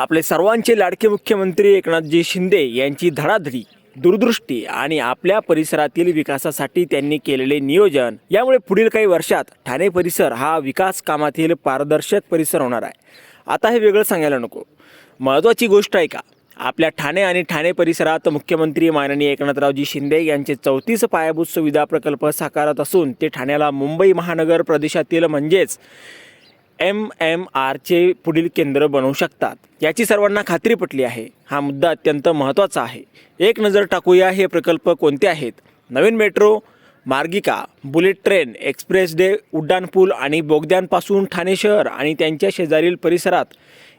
आपले सर्वांचे लाडके मुख्यमंत्री एकनाथजी शिंदे यांची धडाधडी दूरदृष्टी आणि आपल्या परिसरातील विकासासाठी त्यांनी केलेले नियोजन. यामुळे पुढील काही वर्षात ठाणे परिसर हा विकास कामातील पारदर्शक परिसर होणार आहे. आता हे वेगळं सांगायला नको. महत्त्वाची गोष्ट आहे का? आपल्या ठाणे आणि ठाणे परिसरात मुख्यमंत्री माननीय एकनाथरावजी शिंदे यांचे चौतीस पायाभूत सुविधा प्रकल्प साकारत असून ते ठाण्याला मुंबई महानगर प्रदेशातील म्हणजेच एम एम आरचे पुढील केंद्र बनवू शकतात. याची सर्वांना खात्री पटली आहे. हा मुद्दा अत्यंत महत्त्वाचा आहे. एक नजर टाकूया हे प्रकल्प कोणते आहेत? नवीन मेट्रो मार्गिका बुलेट ट्रेन एक्सप्रेस डे उड्डाणपूल आणि बोगद्यांपासून ठाणे शहर आणि त्यांच्या शेजारील परिसरात.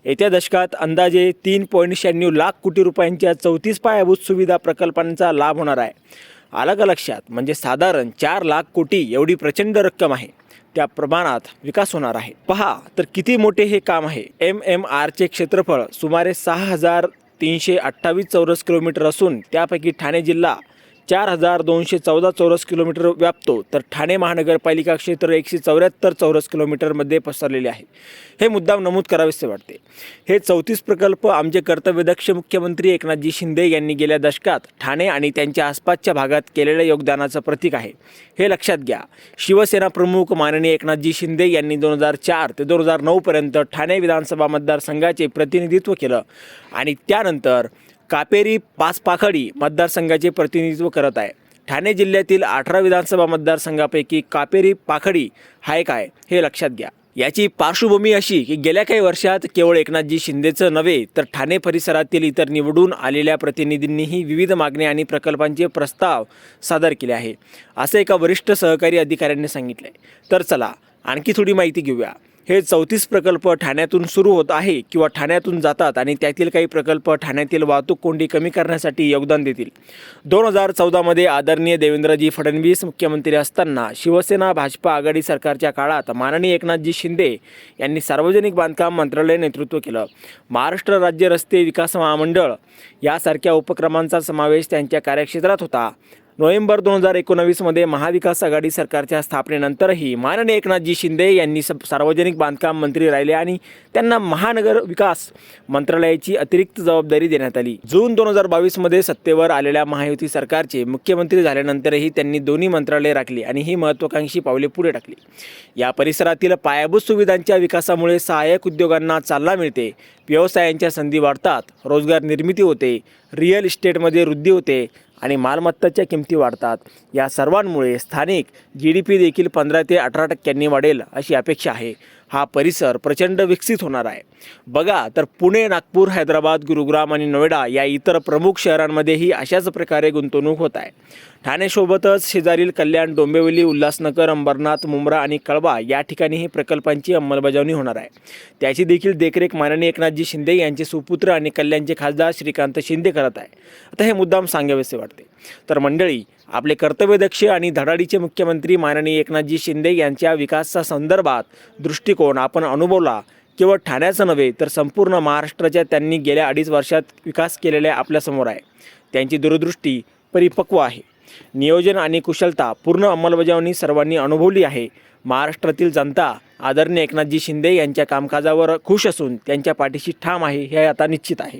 येत्या दशकात अंदाजे तीन पॉईंट शहाण्णव लाख कोटी रुपयांच्या चौतीस पायाभूत सुविधा प्रकल्पांचा लाभ होणार आहे. आलं का लक्षात? म्हणजे साधारण चार लाख कोटी एवढी प्रचंड रक्कम आहे. त्या प्रमाणात विकास होणार आहे. पहा तर किती मोठे हे काम आहे. एम एम आरचे क्षेत्रफळ सुमारे सहा हजार तीनशे अठ्ठावीस चौरस किलोमीटर असून त्यापैकी ठाणे जिल्हा चार हजार दोनशे चौदा चौरस किलोमीटर व्यापतो. तर ठाणे महानगरपालिका क्षेत्र एकशे चौऱ्याहत्तर चौरस किलोमीटरमध्ये पसरलेले आहे. हे मुद्दाम नमूद करावेसे वाटते. हे चौतीस प्रकल्प आमचे कर्तव्यदक्ष मुख्यमंत्री एकनाथजी शिंदे यांनी गेल्या दशकात ठाणे आणि त्यांच्या आसपासच्या भागात केलेल्या योगदानाचं प्रतीक आहे. हे लक्षात घ्या. शिवसेना प्रमुख माननीय एकनाथजी शिंदे यांनी दोन हजार चार ते दोन हजार नऊपर्यंत ठाणे विधानसभा मतदारसंघाचे प्रतिनिधित्व केलं आणि त्यानंतर कापेरी पाचपाखडी मतदारसंघाचे प्रतिनिधित्व करत आहे. ठाणे जिल्ह्यातील अठरा विधानसभा मतदारसंघापैकी कापेरी पाखडी हा एक आहे हे लक्षात घ्या. याची पार्श्वभूमी अशी की गेल्या काही वर्षात केवळ एकनाथजी शिंदेचं नव्हे तर ठाणे परिसरातील इतर निवडून आलेल्या प्रतिनिधींनीही विविध मागण्या आणि प्रकल्पांचे प्रस्ताव सादर केले आहे असं एका वरिष्ठ सहकारी अधिकाऱ्यांनी सांगितलं आहे तर चला आणखी थोडी माहिती घेऊया. हे चौतीस प्रकल्प ठाण्यातून सुरू होत आहे किंवा ठाण्यातून जातात आणि त्यातील काही प्रकल्प ठाण्यातील वाहतूक कोंडी कमी करण्यासाठी योगदान देतील. दोन हजार चौदामध्ये आदरणीय देवेंद्रजी फडणवीस मुख्यमंत्री असताना शिवसेना भाजपा आघाडी सरकारच्या काळात माननीय एकनाथजी शिंदे यांनी सार्वजनिक बांधकाम मंत्रालय नेतृत्व केलं. महाराष्ट्र राज्य रस्ते विकास महामंडळ यासारख्या उपक्रमांचा समावेश त्यांच्या कार्यक्षेत्रात होता. नोव्हेंबर दोन हजार एकोणावीसमध्ये महाविकास आघाडी सरकारच्या स्थापनेनंतरही माननीय एकनाथजी शिंदे यांनी स सार्वजनिक बांधकाम मंत्री राहिले आणि त्यांना महानगर विकास मंत्रालयाची अतिरिक्त जबाबदारी देण्यात आली. जून दोन हजार बावीसमध्ये सत्तेवर आलेल्या महायुती सरकारचे मुख्यमंत्री झाल्यानंतरही त्यांनी दोन्ही मंत्रालय राखली आणि ही महत्त्वाकांक्षी पावले पुढे टाकली. या परिसरातील पायाभूत सुविधांच्या विकासामुळे सहाय्यक उद्योगांना चालना मिळते व्यवसायांच्या संधी वाढतात रोजगार निर्मिती होते रिअल इस्टेटमध्ये वृद्धी होते आणि मालमत्ताच्या किमती वाढतात. या सर्वांमुळे स्थानिक जी डी पी देखील पंधरा ते अठरा टक्क्यांनी वाढेल अशी अपेक्षा आहे. हा परिसर प्रचंड विकसित होणार आहे. बघा तर पुणे नागपूर हैदराबाद गुरुग्राम आणि नोएडा या इतर प्रमुख शहरांमध्येही अशाच प्रकारे गुंतवणूक होत आहे. ठाणेसोबतच शेजारील कल्याण डोंबिवली उल्हासनगर अंबरनाथ मुंब्रा आणि कळवा या ठिकाणीही प्रकल्पांची अंमलबजावणी होणार आहे. त्याची देखील देखरेख माननीय एकनाथजी शिंदे यांचे सुपुत्र आणि कल्याणचे खासदार श्रीकांत शिंदे करत आहे. आता हे मुद्दाम सांगावेसे वाटते. तर मंडळी आपले कर्तव्यदक्ष आणि धडाडीचे मुख्यमंत्री माननीय एकनाथजी शिंदे यांच्या विकासा संदर्भात दृष्टिकोन आपण अनुभवला. केवळ ठाण्याचं नव्हे तर संपूर्ण महाराष्ट्राच्या त्यांनी गेल्या अडीच वर्षात विकास केलेल्या आपल्यासमोर आहे. त्यांची दूरदृष्टी परिपक्व आहे. नियोजन आणि कुशलता पूर्ण अंमलबजावणी सर्वांनी अनुभवली आहे. महाराष्ट्रातील जनता आदरणीय एकनाथजी शिंदे यांच्या कामकाजावर खुश असून त्यांच्या पाठीशी ठाम आहे हे आता निश्चित आहे.